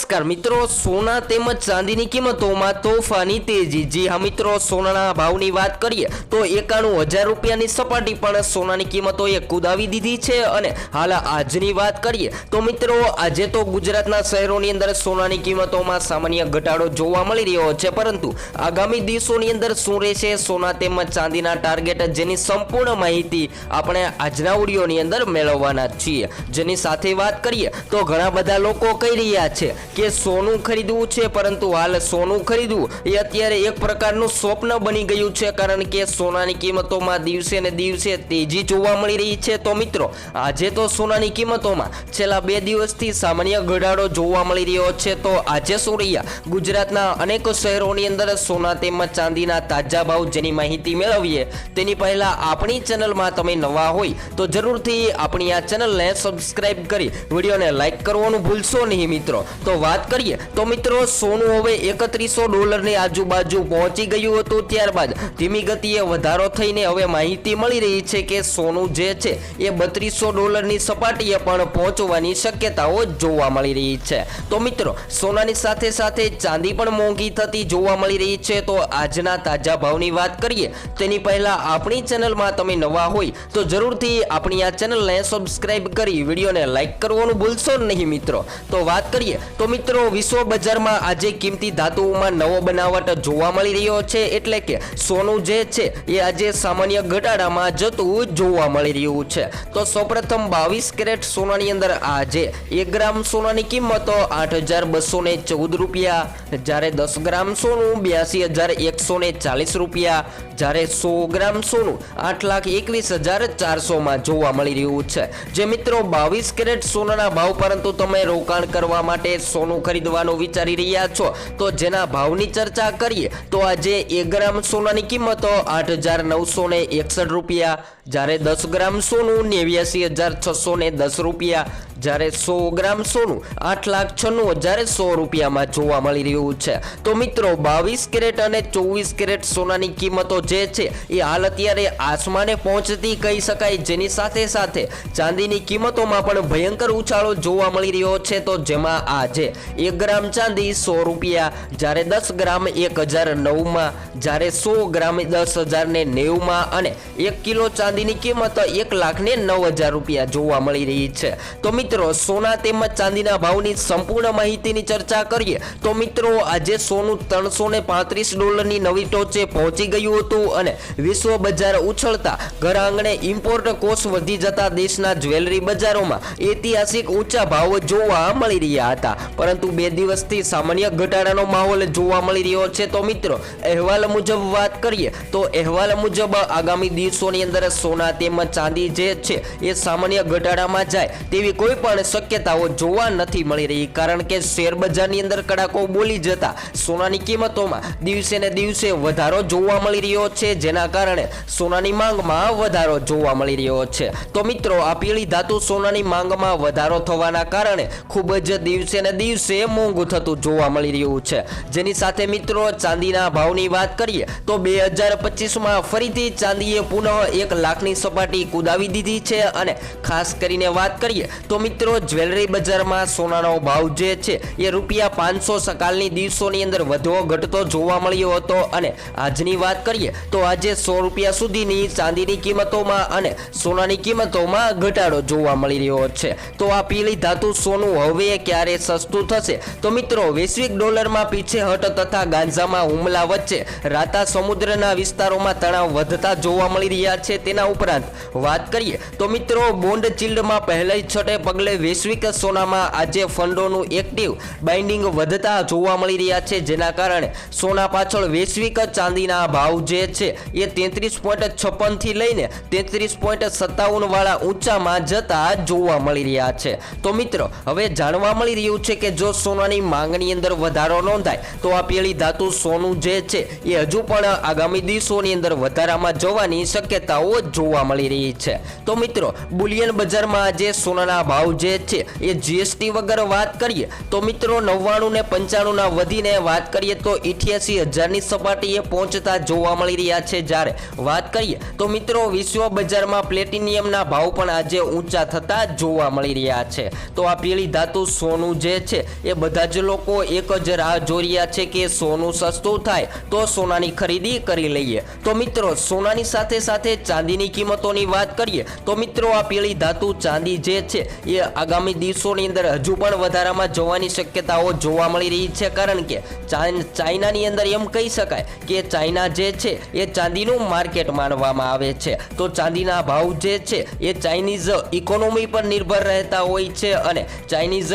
નમસ્કાર મિત્રો, સોના તેમજ ચાંદીની કિંમતોમાં તોફાની તેજી. જી હા મિત્રો, સોનાના ભાવની વાત કરીએ તો એકાણું હજાર રૂપિયાની સપાટી પણ સોનાની કિંમતોએ કુદાવી દીધી છે અને હાલ આજની વાત કરીએ તો મિત્રો, આજે તો ગુજરાતના શહેરોની અંદર સોનાની કિંમતોમાં સામાન્ય ઘટાડો જોવા મળી રહ્યો છે. પરંતુ આગામી દિવસોની અંદર શું રહેશે? સોના તેમજ ચાંદીના ટાર્ગેટ જેની સંપૂર્ણ માહિતી આપણે આજના ઓડિયોની અંદર મેળવવાના છીએ. જેની સાથે વાત કરીએ તો ઘણા બધા લોકો કહી રહ્યા છે કે સોનું ખરીદવું છે, પરંતુ હાલ સોનું ખરીદવું એ અત્યારે એક પ્રકારનું સ્વપ્ન બની ગયું છે, કારણ કે સોનાની કિંમતોમાં દિવસે ને દિવસે તેજી જોવા મળી રહી છે. તો મિત્રો, આજે તો સોનાની કિંમતોમાં છેલ્લા બે દિવસથી સામાન્ય ઘટાડો જોવા મળી રહ્યો છે. તો આજે સૂર્યા ગુજરાતના અનેક શહેરોની અંદર સોના તેમજ ચાંદીના તાજા ભાવ જેની માહિતી મેળવીએ, તેની પહેલા આપણી ચેનલમાં તમે નવા હોય તો જરૂરથી આપણી આ ચેનલને સબસ્ક્રાઇબ કરી, વિડીયોને લાઈક કરવાનું ભૂલશો નહીં મિત્રો. તો વાત કરીએ, તો મિત્રો સોનું હવે એકત્રીસો ડોલરની આજુબાજુ પહોંચી ગયું હતું ત્યારબાદ. ધીમી ગતિએ વધારો થઈને હવે માહિતી મળી રહી છે કે સોનું જે છે એ બત્રીસો ડોલરની સપાટીએ પણ પહોંચવાની શક્યતાઓ જોવા મળી રહી છે. તો મિત્રો, સોનાની સાથે સાથે ચાંદી પણ મોંઘી થતી જોવા મળી રહી છે. તો આજના તાજા ભાવની વાત કરીએ, તેની પહેલાં આપણી ચેનલમાં તમે નવા હોય, તો જરૂરથી આપણી આ ચેનલને સબસ્ક્રાઇબ કરી વિડીયોને લાઈક કરવાનું ભૂલશો નહીં મિત્રો. તો વાત કરીએ તો મિત્રો વિશ્વ બજારમાં આજે કિંમતી ધાતુઓમાં નવો બનાવટ જોવા મળી રહ્યો છે એટલે કે સોનું જે છે, એ આજે સામાન્ય ઘટાડામાં જતું જોવા મળી રહ્યું છે. તો સૌપ્રથમ બાવીસ કેરેટ સોનાની અંદર આજે એક ગ્રામ સોનાની કિંમતો આઠ હજાર બસો ને ચૌદ રૂપિયા. જ્યારે દસ ગ્રામ સોનું બ્યાસી હજાર એકસો ને ચાલીસ રૂપિયા. જ્યારે સો ગ્રામ સોનું આઠ લાખ એકવીસ હજાર ચારસોમાં જોવા મળી રહ્યું છે. જે મિત્રો, બાવીસ કેરેટ સોનાના ભાવ પરંતુ તમે રોકાણ કરવા માટે સોનું ખરીદવાનું વિચારી રહ્યા છો. તો જેના ભાવની ચર્ચા કરીએ, તો આજે એક ગ્રામ સોનાની કિંમતો આઠ હજાર નવસો ને એકસઠ રૂપિયા, જ્યારે દસ ગ્રામ સોનું નેવ્યાસી હજાર છસો ને દસ રૂપિયા, જ્યારે સો ગ્રામ સોનું આઠ લાખ છન્નું હજાર સો રૂપિયામાં જોવા મળી રહ્યું છે. તો મિત્રો, બાવીસ કેરેટ અને ચોવીસ કેરેટ સોનાની કિંમતો જે છે, એ હાલ અત્યારે આસમાને પહોંચતી કહી શકાય. જેની સાથે સાથે ચાંદીની કિંમતોમાં પણ ભયંકર ઉછાળો જોવા મળી રહ્યો છે. તો જેમાં આજે એક ગ્રામ ચાંદી સો રૂપિયા, જ્યારે દસ ગ્રામ એક હજાર નવમાં, જ્યારે સો ગ્રામ દસ હજાર ને નેવુંમાં અને એક કિલો ચાંદીની કિંમત એક લાખ ને નવ હજાર રૂપિયા જોવા મળી રહી છે. તો મિત્રો, સોના તેમજ ચાંદીના ભાવની સંપૂર્ણ માહિતીની ચર્ચા કરીએ. તો મિત્રો, આજે સોનું ત્રણસો ને પાંત્રીસ ડોલરની નવી ટોચે પહોંચી ગયું હતું અને વિશ્વ બજાર ઉછળતા ઘર આંગણે ઇમ્પોર્ટ કોસ્ટ વધી જતા દેશના જ્વેલરી બજારોમાં ઐતિહાસિક ઊંચા ભાવ જોવા મળી રહ્યા હતા. પરંતુ બે દિવસથી સામાન્ય ઘટાડાનો માહોલ જોવા મળી રહ્યો છે. તો મિત્રો, અહેવાલ મુજબ વાત કરીએ, તો અહેવાલ મુજબ આગામી દિવસોની અંદર સોના તેમજ ચાંદી જે છે, એ સામાન્ય ઘટાડામાં જાય તેવી કોઈ પણ શક્યતાઓ જોવા નથી મળી રહી. કારણ કે શેર બજારની અંદર કડાકો બોલી જતા સોનાની કિંમતોમાં દિવસે ને દિવસે વધારો જોવા મળી રહ્યો છે, જેના કારણે સોનાની માંગમાં વધારો જોવા મળી રહ્યો છે. તો મિત્રો, આ પીળી ધાતુ સોનાની માંગમાં વધારો થવાના કારણે ખૂબ જ દિવસે ને દિવસે મોંઘું થતું જોવા મળી રહ્યું છે. જેની સાથે મિત્રો ચાંદીના ભાવની વાત કરીએ, તો બે હજાર પચીસમાં ફરીથી ચાંદીએ પુનઃ એક લાખની સપાટી કુદાવી દીધી છે અને ખાસ કરીને વાત કરીએ, તો મિત્રો જ્વેલરી બજારમાં સોનાનો ભાવ જે છે, એ રૂપિયા પાંચસો સકાલની દિવસોની અંદર વધવો ઘટતો જોવા મળ્યો હતો. અને આજની વાત કરીએ, તો આજે સો રૂપિયા સુધીની ચાંદીની કિંમતોમાં અને સોનાની કિંમતોમાં ઘટાડો જોવા મળી રહ્યો છે. તો આ પીળી ધાતુ સોનું હવે ક્યારે સસ્તું થશે. તો મિત્રો, વૈશ્વિક ડોલરમાં પીછેહટ તથા ગાંજામાં હુમલા વચ્ચે રાતા સમુદ્રના વિસ્તારોમાં તણાવ વધતા જોવા મળી રહ્યા છે તેના ઉપરાંત વાત કરીએ તો મિત્રો, બોન્ડ ચિલ્ડમાં પહેલા છટે પગલે વૈશ્વિક સોનામાં આજે ફંડોનું એક્ટિવ બાઇન્ડિંગ વધતા જોવા મળી રહ્યા છે. જેના કારણે સોના પાછળ વૈશ્વિક ચાંદીના ભાવ જે છે એ તેત્રીસ પોઈન્ટ છપ્પનથી લઈને તેત્રીસ પોઈન્ટ સત્તાવન વાળા ઊંચામાં જતા જોવા મળી રહ્યા છે. તો મિત્રો, હવે જાણવા મળી રહ્યું છે કે જો સોનાની માંગની અંદર વધારો નોંધાય, તો આ પેલી ધાતુ સોનું જે છે, એ હજુ પણ આગામી દિવસોની અંદર વધારામાં જવાની શક્યતાઓ જોવા મળી રહી છે. તો મિત્રો, બુલિયન બજારમાં આજે સોનાના ભાવ જે છે, એ જીએસટી વગર વાત કરીએ, તો મિત્રો નવ્વાણું ને પંચાણુંના વધીને વાત કરીએ, તો ઇઠ્યાસી હજારની સપાટીએ પહોંચતા જોવા મળી રહ્યા છે જ્યારે. વાત કરીએ, તો મિત્રો વિશ્વ બજારમાં પ્લેટિનિયમના ભાવ પણ આજે ઊંચા થતા જોવા મળી રહ્યા છે. તો આ પેલી ધાતુ સોનું જે છે. એ બધા જ લોકો એક જ રાહ જોઈ રહ્યા છે કે સોનું સસ્તું થાય તો સોનાની ખરીદી કરી લઈએ. તો મિત્રો, સોનાની સાથે સાથે ચાંદીની કિંમતોની વાત કરીએ, તો મિત્રો, આ પીળી ધાતુ ચાંદી જે છે, એ આગામી દિવસોની અંદર હજુ પણ વધારામાં જવાની શક્યતાઓ જોવા મળી રહી છે. કારણ કે ચાઇન- ચાઇનાની અંદર એમ કહી શકાય કે ચાઇના જે છે, એ ચાંદીનું માર્કેટ માનવામાં આવે છે. તો ચાંદીના ભાવ જે છે, એ ચાઇનીઝ ઇકોનોમી પર નિર્ભર રહેતા હોય છે અને ચાઇનીઝ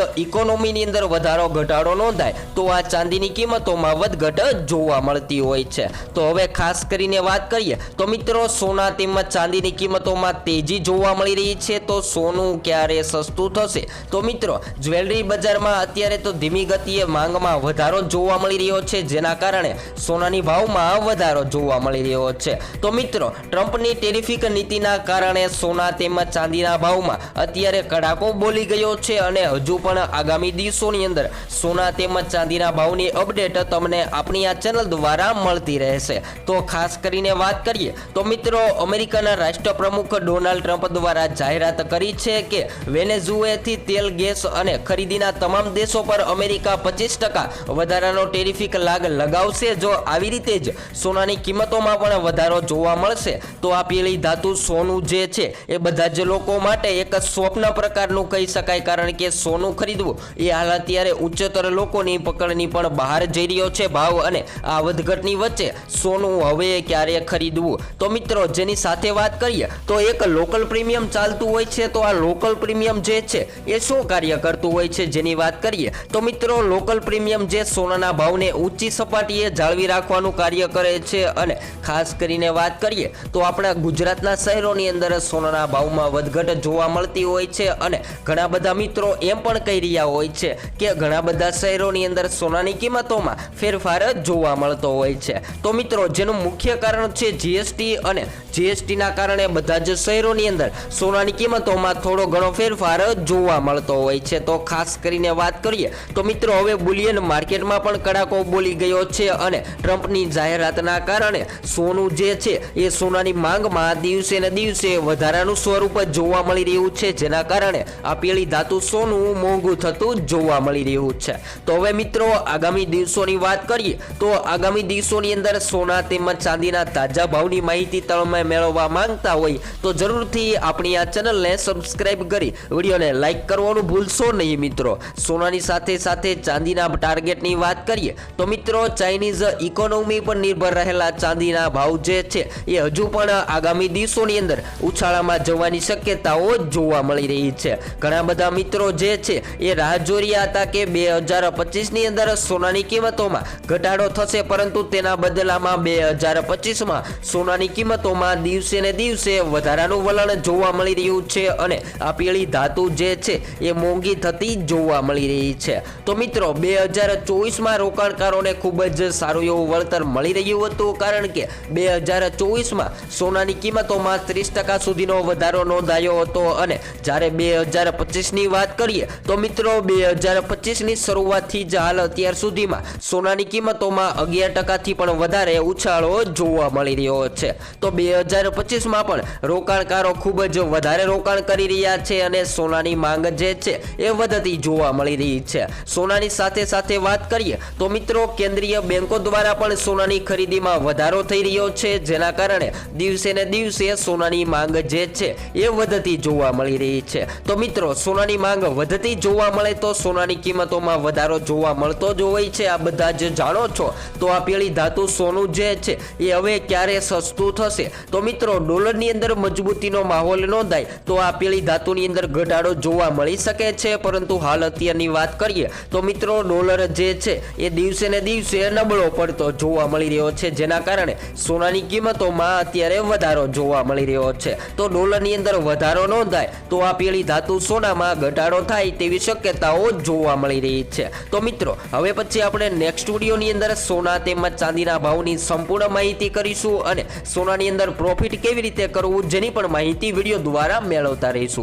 ઇકોનોમીની અંદર વધારો ઘટાડો નોંધાય, તો આ ચાંદીની કિંમતોમાં વધઘટ જોવા મળતી હોય છે. તો હવે ખાસ કરીને વાત કરીએ, તો મિત્રો સોના તેમજ ચાંદીની કિંમતોમાં તેજી જોવા મળી રહી છે, તો સોનું ક્યારે સસ્તું થશે? તો મિત્રો, જ્વેલરી બજારમાં અત્યારે તો ધીમી ગતિએ માંગમાં વધારો જોવા મળી રહ્યો છે, જેના કારણે સોનાની ભાવમાં વધારો જોવા મળી રહ્યો છે. તો મિત્રો, ટ્રમ્પની ટેરિફિક નીતિના કારણે સોના તેમજ ચાંદીના ભાવમાં અત્યારે કડાકો બોલી ગયો છે અને હજુ પણ આગામી દિવસોની અંદર. સોના તેમજ ચાંદીના ભાવની અપડેટ તમને આપણી આ ચેનલ દ્વારા મળતી રહેશે. તો ખાસ કરીને વાત કરીએ, તો મિત્રો અમેરિકાના રાષ્ટ્રપ્રમુખ ડોનાલ્ડ ટ્રમ્પ દ્વારા જાહેરાત કરી છે કે વેનેઝુએથી તેલ, ગેસ અને ખરીદીના તમામ દેશો પર અમેરિકા પચીસ ટકા વધારાનો ટેરિફિક લાગ લગાવશે. જો આવી રીતે જ સોનાની કિંમતોમાં પણ વધારો જોવા મળશે, તો આ પેલી ધાતુ સોનું જે છે, એ બધા જ લોકો માટે એક સ્વપ્ન પ્રકારનું કહી શકાય. કારણ કે સોનું ખરીદવું એ હાલ અત્યારે ઉચ્ચતર લોકોની પકડની પણ બહાર જઈ રહ્યો છે ભાવ અને આ વધઘટની વચ્ચે સોનું હવે ક્યારે ખરીદવું? તો મિત્રો, જેની સાથે વાત કરીએ, તો એક લોકલ પ્રીમિયમ ચાલતું હોય છે, તો આ લોકલ પ્રીમિયમ જે છે, એ શું કાર્ય કરતું હોય છે જેની વાત કરીએ, તો મિત્રો, લોકલ પ્રીમિયમ જે સોનાના ભાવને ઊંચી સપાટીએ જાળવી રાખવાનું કાર્ય કરે છે અને ખાસ કરીને વાત કરીએ, તો આપણા ગુજરાતના શહેરોની અંદર સોનાના ભાવમાં વધઘટ જોવા મળતી હોય છે અને ઘણા બધા મિત્રો એમ પણ કહી રહ્યા હોય છે કે ઘણા બધા શહેરોની અંદર સોનાની કિંમતોમાં ફેરફાર જોવા મળતો હોય છે. તો મિત્રો, જેનું મુખ્ય કારણ છે જીએસટી અને જીએસટીના કારણે બધા જ શહેરોની અંદર સોનાની કિંમતોમાં થોડો ઘણો ફેરફાર જોવા મળતો હોય છે. તો ખાસ કરીને વાત કરીએ, તો મિત્રો, હવે બુલિયન માર્કેટમાં પણ કડાકો બોલી ગયો છે અને ટ્રમ્પની જાહેરાતના કારણે સોનું જે છે એ સોનાની માંગમાં દિવસે ને દિવસે વધારાનું સ્વરૂપ જોવા મળી રહ્યું છે. જેના કારણે આ પીળી ધાતુ સોનું મોંઘું થતું જોવા મળી રહ્યું છે. તો હવે મિત્રો, આગામી દિવસોની વાત કરીએ, તો આગામી દિવસોની અંદર સોના તેમજ ચાંદીના તાજા ભાવની માહિતી તમે મેળવવા માંગતા હોય, તો જરૂરથી આપણી આ ચેનલને સબસ્ક્રાઈબ કરી વિડીયોને લાઈક કરવાનું ભૂલશો નહીં મિત્રો. સોનાની સાથે સાથે ચાંદીના ટાર્ગેટની વાત કરીએ, તો મિત્રો, ચાઇનીઝ ઇકોનોમી પર નિર્ભર રહેલા ચાંદીના ભાવ જે છે, એ હજુ પણ આગામી દિવસોની અંદર ઉછાળામાં જવાની શક્યતાઓ જોવા મળી રહી છે. ઘણા બધા મિત્રો જે છે, એ રાહ જોઈ રહ્યા હતા કે બે હજાર પચીસની અંદર સોનાની કિંમતોમાં ઘટાડો થશે, પરંતુ તેના બદલામાં બે હજાર પચીસમાં સોનાની કિંમતોમાં દિવસે ને દિવસે વધારાનું વલણ જોવા મળી રહ્યું છે અને આ પીળી ધાતુ જે છે એ મોંઘી થતી જોવા મળી રહી છે. તો મિત્રો, બે હજાર ચોવીસમાં રોકાણકારોને ખૂબ જ સારું એવું વળતર મળી રહ્યું હતું, કારણ કે બે હજાર ચોવીસમાં સોનાની કિંમતોમાં ત્રીસ ટકા સુધીનો વધારો નોંધાયો હતો અને જ્યારે બે હજાર પચીસની વાત કરીએ, તો મિત્રો, બે હજાર પચીસની શરૂઆતથી જ હાલ અત્યાર સુધીમાં સોનાની કિંમતોમાં અગિયાર ટકાથી પણ વધારે ઉછાળો જોવા મળી રહ્યો છે. તો બે હજાર પચીસમાં પણ રોકાણકારો ખૂબ જ વધારે રોકાણ કરી રહ્યા છે અને સોનાની માંગ જે છે એ વધતી જોવા મળી રહી છે. સોનાની સાથે સાથે વાત કરીએ તો મિત્રો કેન્દ્રીય બેંકો દ્વારા પણ સોનાની ખરીદીમાં વધારો થઈ રહ્યો છે, જેના કારણે દિવસે ને દિવસે સોનાની માંગ જે છે એ વધતી જોવા મળી રહી છે. તો મિત્રો, સોનાની માંગ વધતી જોવા મળે તો સોનાની કિંમતોમાં વધારો જોવા મળતો જ હોય છે. આ બધા જ જાણો છો. તો આ પીળી ધાતુ સોનું જે છે, એ હવે ક્યારે સસ્તું થશે? તો મિત્રો, ડોલરની અંદર મજબૂતીનો માહોલ નોંધાય. તો આ પીળી ધાતુની અંદર ઘટાડો જોવા મળી શકે છે. પરંતુ હાલ અત્યારની વાત કરીએ, તો મિત્રો, ડોલર જે છે, એ દિવસે ને દિવસે નબળો પડતો જોવા મળી રહ્યો છે. જેના કારણે સોનાની કિંમતોમાં અત્યારે વધારો જોવા મળી રહ્યો છે. તો ડોલરની અંદર વધારો નોંધાય, તો આ પીળી ધાતુ સોનામાં ઘટાડો થાય તેવી શક્યતાઓ જોવા મળી રહી છે. તો મિત્રો, હવે પછી આપણે નેક્સ્ટ વિડીયોની અંદર સોના તેમજ ચાંદીના ભાવની સંપૂર્ણ માહિતી કરીશું અને સોનાની અંદર પ્રોફિટ કેવી રીતે કરવું જેની પણ માહિતી વીડિયો દ્વારા મેળવતા રહીશું.